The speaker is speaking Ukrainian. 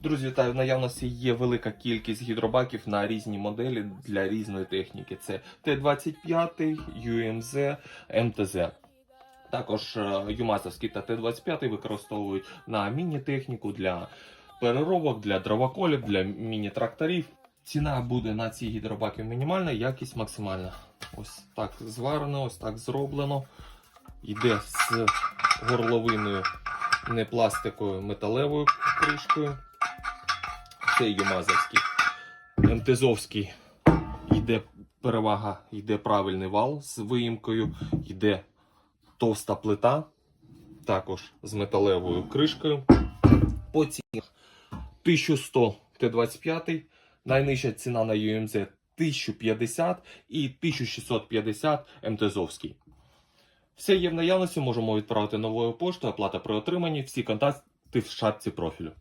Друзі, вітаю, в наявності є велика кількість гідробаків на різні моделі для різної техніки. Це Т-25, UMZ, МТЗ. Також е, Юмасовський та Т-25 використовують на міні-техніку для переробок, для дровоколів, для міні-тракторів. Ціна буде на ці гідробаки мінімальна, якість максимальна. Ось так зварено, ось так зроблено. Йде з горловиною не пластиковою металевою кришкою. Це Юмазовський. МТЗовський йде перевага, йде правильний вал з виїмкою, йде товста плита, також з металевою кришкою. По цінах 1100 Т-25, найнижча ціна на UMZ 1050 і 1650 МТЗовський. Все є в наявності, можемо відправити новою поштою, оплата при отриманні, всі контакти в шапці профілю.